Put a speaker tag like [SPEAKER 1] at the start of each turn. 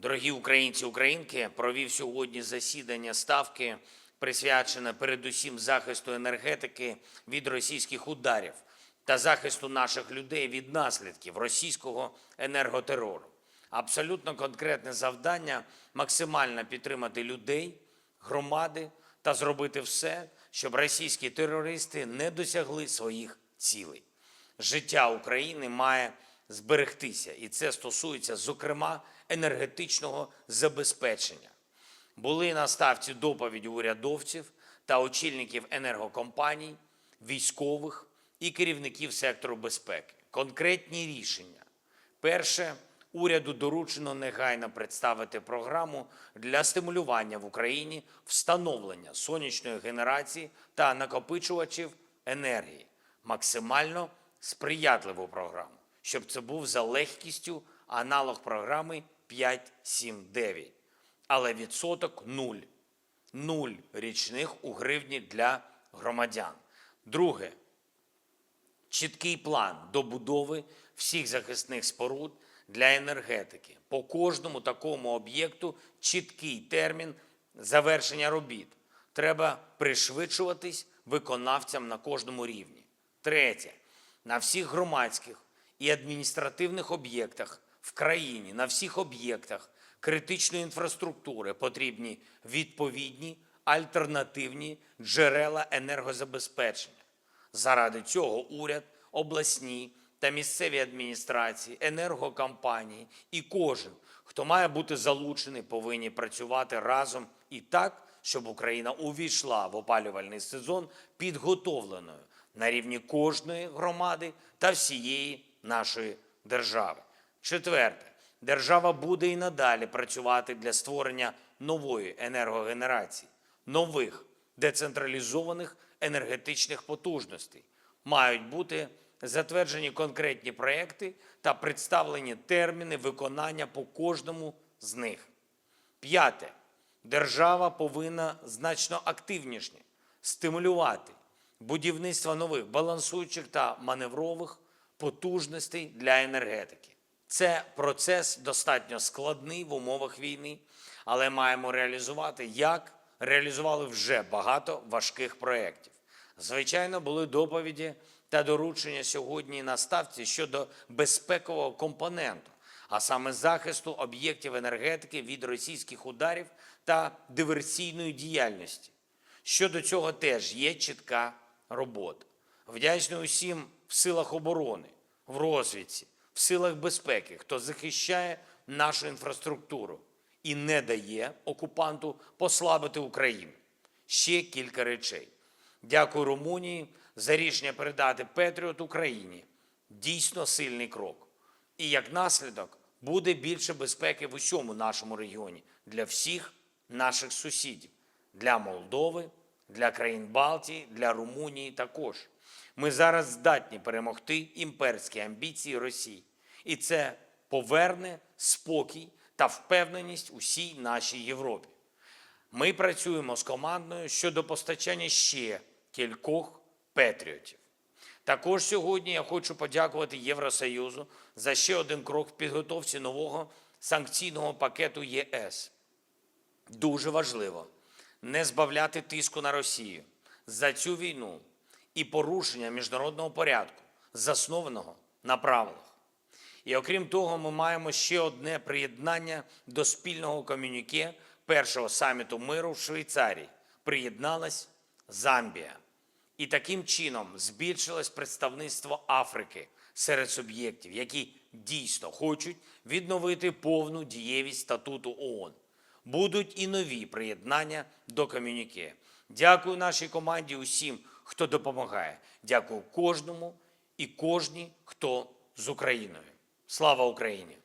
[SPEAKER 1] Дорогі українці, українки, провів сьогодні засідання ставки, присвячене передусім захисту енергетики від російських ударів та захисту наших людей від наслідків російського енерготерору. Абсолютно конкретне завдання максимально підтримати людей, громади та зробити все, щоб російські терористи не досягли своїх цілей. Життя України має зберегтися, і це стосується, зокрема, енергетичного забезпечення. Були на ставці доповіді урядовців та очільників енергокомпаній, військових і керівників сектору безпеки. Конкретні рішення. Перше, уряду доручено негайно представити програму для стимулювання в Україні встановлення сонячної генерації та накопичувачів енергії, максимально сприятливу програму, щоб це був за легкістю аналог програми 5.7.9. Але відсоток нуль. Нуль річних у гривні для громадян. Друге, чіткий план добудови всіх захисних споруд для енергетики. По кожному такому об'єкту чіткий термін завершення робіт. Треба пришвидшуватись виконавцям на кожному рівні. Третє. На всіх громадських і адміністративних об'єктах в країні, на всіх об'єктах критичної інфраструктури потрібні відповідні альтернативні джерела енергозабезпечення. Заради цього уряд, обласні та місцеві адміністрації, енергокомпанії і кожен, хто має бути залучений, повинні працювати разом і так, щоб Україна увійшла в опалювальний сезон підготовленою на рівні кожної громади та всієї нашої держави. Четверте, держава буде і надалі працювати для створення нової енергогенерації, нових децентралізованих енергетичних потужностей. Мають бути затверджені конкретні проекти та представлені терміни виконання по кожному з них. П'яте. Держава повинна значно активніше стимулювати будівництво нових балансуючих та маневрових потужностей для енергетики. Це процес достатньо складний в умовах війни, але маємо реалізувати, як реалізували вже багато важких проєктів. Звичайно, були доповіді та доручення сьогодні на ставці щодо безпекового компоненту, а саме захисту об'єктів енергетики від російських ударів та диверсійної діяльності. Щодо цього теж є чітка робота. Вдячний усім в силах оборони, в розвідці, в силах безпеки, хто захищає нашу інфраструктуру і не дає окупанту послабити Україну. Ще кілька речей. Дякую Румунії за рішення передати Петріот Україні. Дійсно сильний крок. І як наслідок буде більше безпеки в усьому нашому регіоні для всіх наших сусідів, для Молдови, для країн Балтії, для Румунії також. Ми зараз здатні перемогти імперські амбіції Росії. І це поверне спокій та впевненість усій нашій Європі. Ми працюємо з командою щодо постачання ще кількох петріотів. Також сьогодні я хочу подякувати Євросоюзу за ще один крок в підготовці нового санкційного пакету ЄС. Дуже важливо не збавляти тиску на Росію за цю війну і порушення міжнародного порядку, заснованого на правилах. І окрім того, ми маємо ще одне приєднання до спільного комюніке першого саміту миру в Швейцарії. Приєдналась Замбія. І таким чином збільшилось представництво Африки серед суб'єктів, які дійсно хочуть відновити повну дієвість статуту ООН. Будуть і нові приєднання до комюніке. Дякую нашій команді, усім, хто допомагає. Дякую кожному і кожній, хто з Україною. Слава Україні!